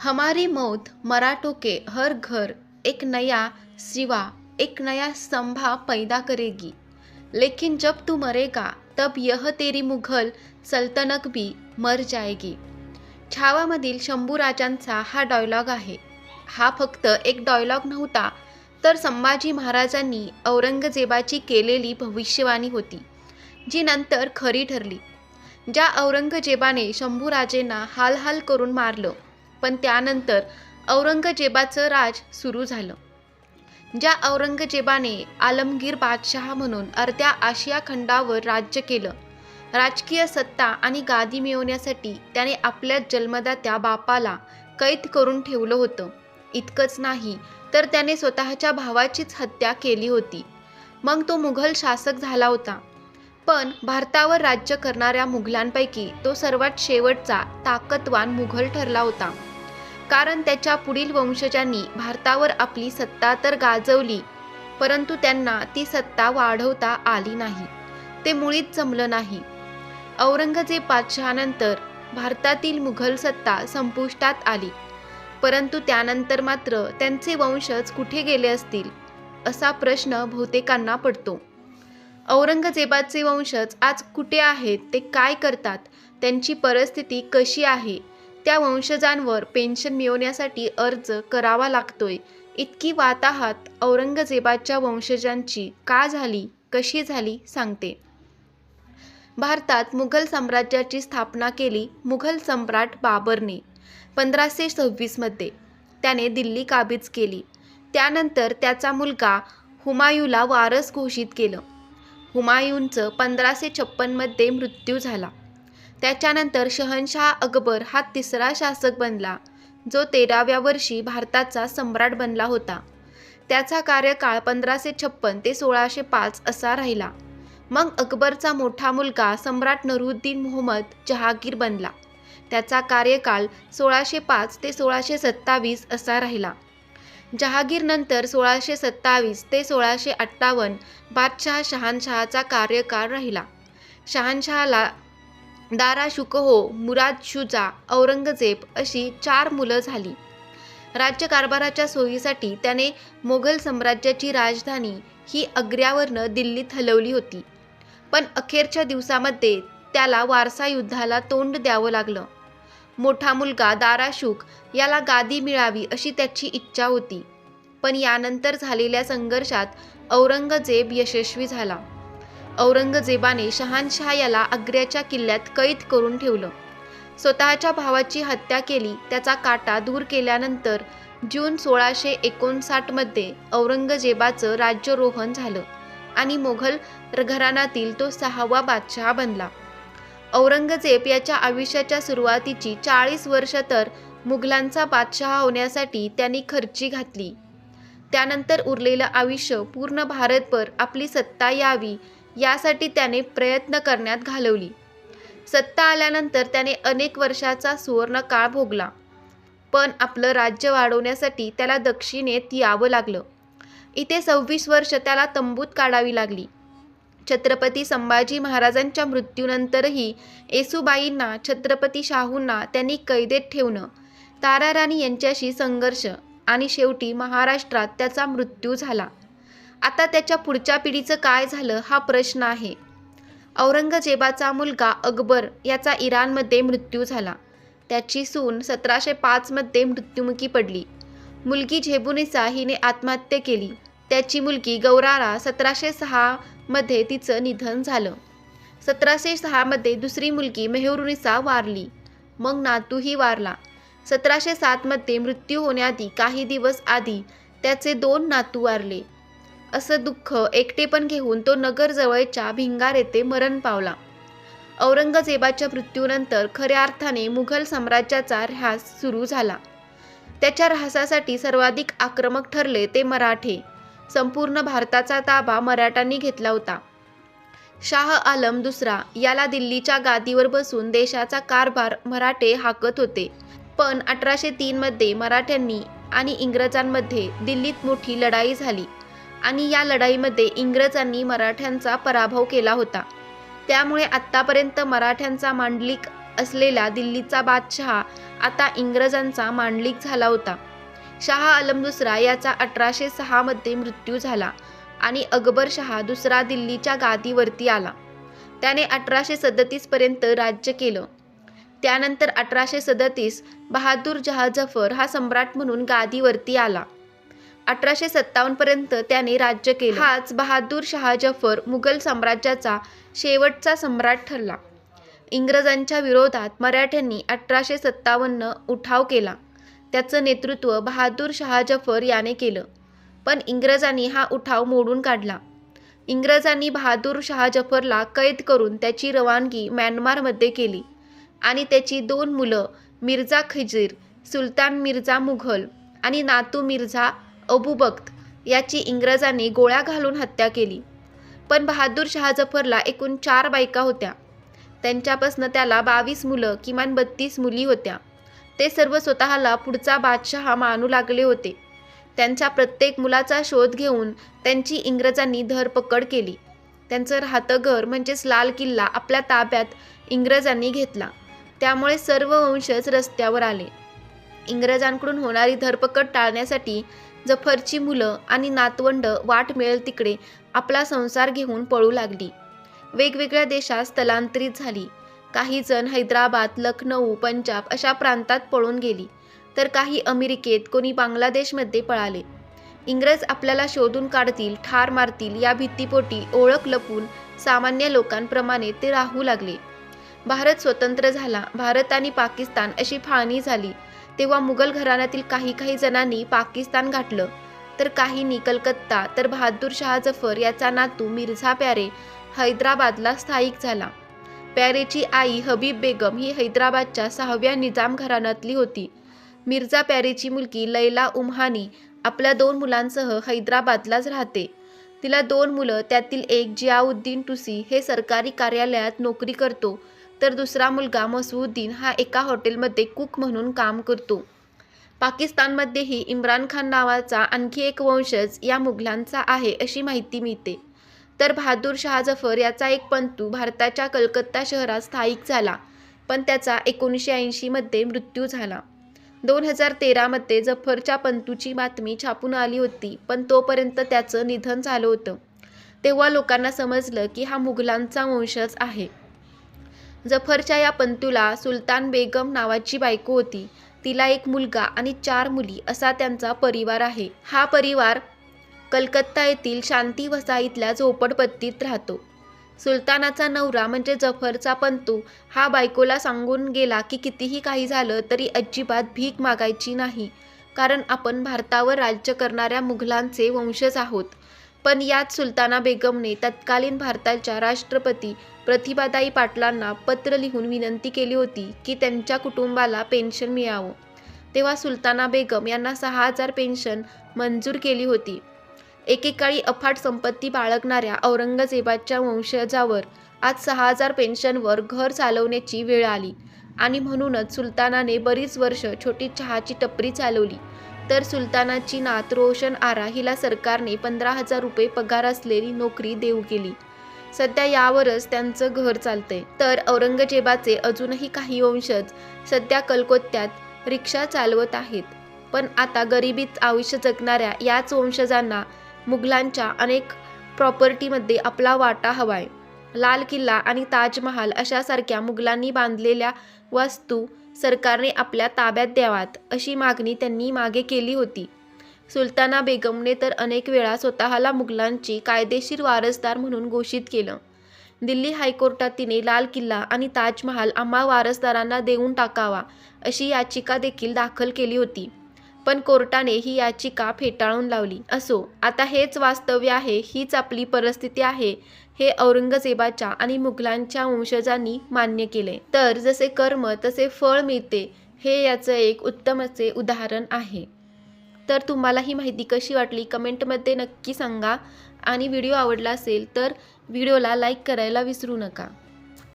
हमारी मौत मराठों के हर घर एक नया सिवा एक नया स्तंभा पैदा करेगी। लेकिन जब तू मरेगा तब यह तेरी मुघल सल्तनत भी मर जाएगी। छावामधील शंभूराजांचा हा डायलॉग आहे. हा फक्त एक डायलॉग नव्हता तर संभाजी महाराजांनी औरंगजेबाची केलेली भविष्यवाणी होती जी नंतर खरी ठरली. ज्या औरंगजेबाने शंभूराजेंना हाल हाल करून मारलं पण त्यानंतर औरंगजेबाचं राज सुरू झालं. ज्या औरंगजेबाने आलमगीर बादशहा म्हणून अर्ध्या आशिया खंडावर राज्य केलं राजकीय सत्ता आणि गादी मिळवण्यासाठी त्याने आपल्या जन्मदात्या बापाला कैद करून ठेवलं होतं. इतकंच नाही तर त्याने स्वतःच्या भावाचीच हत्या केली होती. मग तो मुघल शासक झाला होता. पण भारतावर राज्य करणाऱ्या मुघलांपैकी तो सर्वात शेवटचा ताकदवान मुघल ठरला होता. कारण त्याच्या पुढील वंशजांनी भारतावर आपली सत्ता तर गाजवली परंतु त्यांना ती सत्ता वाढवता आली नाही. ते मुळीच जमलं नाही. औरंगजेब बादशहानंतर भारतातील मुघल सत्ता संपुष्टात आली परंतु त्यानंतर मात्र त्यांचे वंशज कुठे गेले असतील असा प्रश्न बहुतेकांना पडतो. औरंगजेबाचे वंशज आज कुठे आहेत ते काय करतात त्यांची परिस्थिती कशी आहे त्या वंशजांवर पेन्शन मिळवण्यासाठी अर्ज करावा लागतोय. इतकी वाताहात औरंगजेबाच्या वंशजांची का झाली कशी झाली सांगते. भारतात मुघल साम्राज्याची स्थापना केली मुघल सम्राट बाबरने पंधराशे सव्वीसमध्ये त्याने दिल्ली काबीज केली. त्यानंतर त्याचा मुलगा हुमायूला वारस घोषित केलं. हुमायूंचं पंधराशे छप्पनमध्ये मृत्यू झाला. त्याच्यानंतर शहनशाह अकबर हा तिसरा शासक बनला जो तेराव्या वर्षी भारताचा सम्राट बनला होता. त्याचा कार्यकाळ पंधराशे छप्पन ते सोळाशे पाच असा राहिला. मग अकबरचा मोठा मुलगा सम्राट नरुद्दीन मोहम्मद जहागीर बनला. त्याचा कार्यकाळ सोळाशे पाच ते सोळाशे सत्तावीस असा राहिला. जहागीरनंतर सोळाशे सत्तावीस ते सोळाशे अठ्ठावन्न बादशहा शहानशहाचा कार्यकाळ राहिला. शहानशहाला दारा शुकहो मुराद शुजा औरंगजेब अशी चार मुलं झाली. राज्यकारभाराच्या सोयीसाठी त्याने मोगल साम्राज्याची राजधानी ही अग्र्यावरनं दिल्लीत हलवली होती. पण अखेरच्या दिवसामध्ये त्याला वारसा युद्धाला तोंड द्यावं लागलं. मोठा मुलगा दाराशुक याला गादी मिळावी अशी त्याची इच्छा होती. पण यानंतर झालेल्या संघर्षात औरंगजेब यशस्वी झाला. औरंगजेबाने शहानशहा याला आग्र्याच्या किल्ल्यात कैद करून ठेवलं. स्वतःच्या भावाची हत्या केली त्याचा काटा दूर केल्यानंतर जून सोळाशे एकोणसाठमध्ये औरंगजेबाचं राज्यरोहण झालं आणि मोघल घराण्यातील तो सहावा बादशहा बनला. औरंगजेब याच्या आयुष्याच्या सुरुवातीची चाळीस वर्ष तर मुघलांचा बादशहा होण्यासाठी त्यांनी खर्ची घातली. त्यानंतर उरलेलं आयुष्य पूर्ण भारतभर आपली सत्ता यावी यासाठी त्याने प्रयत्न करण्यात घालवली. सत्ता आल्यानंतर त्याने अनेक वर्षाचा सुवर्ण काळ भोगला. पण आपलं राज्य वाढवण्यासाठी त्याला दक्षिणेत यावं लागलं. इथे सव्वीस वर्ष त्याला तंबूत काढावी लागली. छत्रपती संभाजी महाराजांच्या मृत्यूनंतरही येसुबाईंना छत्रपती शाहूंना त्यांनी कैदेत ठेवणं ताराराणी यांच्याशी संघर्ष आणि शेवटी महाराष्ट्रात त्याचा मृत्यू झाला. आता त्याच्या पुढच्या पिढीचं काय झालं हा प्रश्न आहे. औरंगजेबाचा मुलगा अकबर याचा इराणमध्ये मृत्यू झाला. त्याची सून सतराशे पाचमध्ये मृत्युमुखी पडली. मुलगी झेबुनिसा हिने आत्महत्या केली. त्याची मुलगी गौरारा सतराशे सहामध्ये तिचं निधन झालं. सतराशे सहामध्ये दुसरी मुलगी मेहरुनिसा वारली. मग नातूही वारला. सतराशे सातमध्ये मृत्यू होण्याआधी काही दिवस आधी त्याचे दोन नातू वारले. असं दुःख एकटेपण घेऊन तो नगरजवळच्या भिंगार येथे मरण पावला. औरंगजेबाच्या मृत्यूनंतर खऱ्या अर्थाने मुघल साम्राज्याचा ऱ्हास सुरू झाला. त्याच्या ऱ्हासासाठी सर्वाधिक आक्रमक ठरले ते मराठे. संपूर्ण भारताचा ताबा मराठ्यांनी घेतला होता. शाह आलम दुसरा याला दिल्लीच्या गादीवर बसून देशाचा कारभार मराठे हाकत होते. पण अठराशे तीनमध्ये मराठ्यांनी आणि इंग्रजांमध्ये दिल्लीत मोठी लढाई झाली. आणि या लढाईमध्ये इंग्रजांनी मराठ्यांचा पराभव केला होता. त्यामुळे आत्तापर्यंत मराठ्यांचा मांडलिक असलेला दिल्लीचा बादशहा आता इंग्रजांचा मांडलिक झाला होता. शहा आलम दुसरा याचा अठराशे सहामध्ये मृत्यू झाला आणि अकबर शहा दुसरा दिल्लीच्या गादीवरती आला. त्याने अठराशे सदतीसपर्यंत राज्य केलं. त्यानंतर अठराशे सदतीस बहादूर जहा जफर हा सम्राट म्हणून गादीवरती आला. अठराशे सत्तावन्नपर्यंत त्याने राज्य केले. हाच बहादूर शहा जफर मुघल साम्राज्याचा शेवटचा सम्राट ठरला. इंग्रजांच्या विरोधात मराठ्यांनी अठराशे सत्तावन्न उठाव केला. त्याचं नेतृत्व बहादूर शहा जफर याने केलं. पण इंग्रजांनी हा उठाव मोडून काढला. इंग्रजांनी बहादूर शहा जफरला कैद करून त्याची रवानगी म्यानमारमध्ये केली आणि त्याची दोन मुलं मिर्झा खिजीर सुलतान मिर्झा मुघल आणि नातू मिर्झा अबुबख्त याची इंग्रजांनी गोळ्या घालून हत्या केली. पण बहादूर शहा जफरला एकूण चार बायका होत्या. त्यांच्यापासनं त्याला बावीस मुलं किमान बत्तीस मुली होत्या. ते सर्व स्वतःला पुढचा बादशहा मानू लागले होते. त्यांच्या प्रत्येक मुलाचा शोध घेऊन त्यांची इंग्रजांनी धरपकड केली. त्यांचं राहतं घर म्हणजेच लाल किल्ला आपल्या ताब्यात इंग्रजांनी घेतला. त्यामुळे सर्व वंशज रस्त्यावर आले. इंग्रजांकडून होणारी धरपकड टाळण्यासाठी जफरची मुलं आणि नातवंड वाट मिळेल तिकडे आपला संसार घेऊन पळू लागली. वेगवेगळ्या देशात स्थलांतरित झाली. काही जण हैदराबाद लखनऊ पंजाब अशा प्रांतात पळून गेली. तर काही अमेरिकेत कोणी बांगलादेशमध्ये पळाले. इंग्रज आपल्याला शोधून काढतील ठार मारतील या भीतीपोटी ओळख लपून सामान्य लोकांप्रमाणे ते राहू लागले. भारत स्वतंत्र झाला. भारत आणि पाकिस्तान अशी फाळणी झाली. तेव्हा मुघल घराण्यातील काही काही जणांनी पाकिस्तान गाठलं तर काहींनी कलकत्ता तर बहादूर शहा जफर याचा नातू मिर्झा प्यारे हैदराबादला स्थायिक झाला. प्यारेची आई हबीब बेगम ही हैदराबादच्या सहाव्या निजाम घराण्यातली होती. मिर्झा प्यारेची मुलगी लैला उम्हानी आपल्या दोन मुलांसह हैदराबादलाच राहते. तिला दोन मुलं त्यातील एक जियाउद्दीन टुसी हे सरकारी कार्यालयात नोकरी करतो. तर दुसरा मुलगा मसुद्दीन हा एका हॉटेलमध्ये कुक म्हणून काम करतो. पाकिस्तानमध्येही इम्रान खान नावाचा आणखी एक वंशज या मुघलांचा आहे अशी माहिती मिळते. तर बहादूर शहा जफर याचा एक पंतू भारताच्या कलकत्ता शहरात स्थायिक झाला पण त्याचा एकोणीसशे ऐंशीमध्ये मृत्यू झाला. दोन हजार तेरामध्ये जफरच्या पंतूची बातमी छापून आली होती पण तोपर्यंत त्याचं निधन झालं होतं. तेव्हा लोकांना समजलं की हा मुघलांचा वंशज आहे. जफरच्या या पंतूला सुलतान बेगम नावाची बायको होती. तिला एक मुलगा आणि चार मुली असा त्यांचा परिवार आहे. हा परिवार कलकत्ता येथील शांती वसाईतल्या झोपडपट्टीत राहतो. सुलतानाचा नवरा म्हणजे जफरचा पंतू हा बायकोला सांगून गेला की कितीही काही झालं तरी अजिबात भीक मागायची नाही. कारण आपण भारतावर राज्य करणाऱ्या मुघलांचे वंशज आहोत. पण यात सुलताना बेगमने तत्कालीन भारताच्या राष्ट्रपती प्रतिभाताई पाटलांना पत्र लिहून विनंती केली होती की त्यांच्या कुटुंबाला पेन्शन मिळावं. तेव्हा सुलताना बेगम यांना सहा हजार पेन्शन मंजूर केली होती. एकेकाळी अफाट संपत्ती बाळगणाऱ्या औरंगजेबाच्या वंशजावर आज सहा हजार पेन्शनवर घर चालवण्याची वेळ आली आणि म्हणूनच सुलतानाने बरीच वर्ष छोटी चहाची टपरी चालवली. तर सुलतानाची नात रोशन आरा हिला सरकारने पंधरा हजार रुपये पगार असलेली नोकरी देऊ केली. सध्या यावरच त्यांचं घर चालतंय. तर औरंगजेबाचे अजूनही काही वंशज सध्या कलकत्त्यात रिक्षा चालवत आहेत. पण आता गरिबीत आयुष्य जगणाऱ्या याच वंशजांना मुघलांच्या अनेक प्रॉपर्टीमध्ये आपला वाटा हवाय. लाल किल्ला आणि ताजमहाल अशासारख्या मुघलांनी बांधलेल्या वास्तू सरकारने आपल्या ताब्यात द्यावात अशी मागणी त्यांनी मागे केली होती. सुलताना बेगमने तर अनेक वेळा स्वतःला मुघलांची कायदेशीर वारसदार म्हणून घोषित केलं. दिल्ली हायकोर्टात तिने लाल किल्ला आणि ताजमहाल आम्हा वारसदारांना देऊन टाकावा अशी याचिका देखील दाखल केली होती. पण कोर्टाने ही याचिका फेटाळून लावली. असो आता हेच वास्तव्य आहे हीच आपली परिस्थिती आहे हे औरंगजेबाच्या आणि मुघलांच्या वंशजांनी मान्य केले. तर जसे कर्म तसे फळ मिळते हे याचं एक उत्तम असे उदाहरण आहे. तर तुम्हाला ही माहिती कशी वाटली? कमेंटमध्ये नक्की सांगा. आणि व्हिडिओ आवडला असेल तर व्हिडिओला लाईक करायला विसरू नका.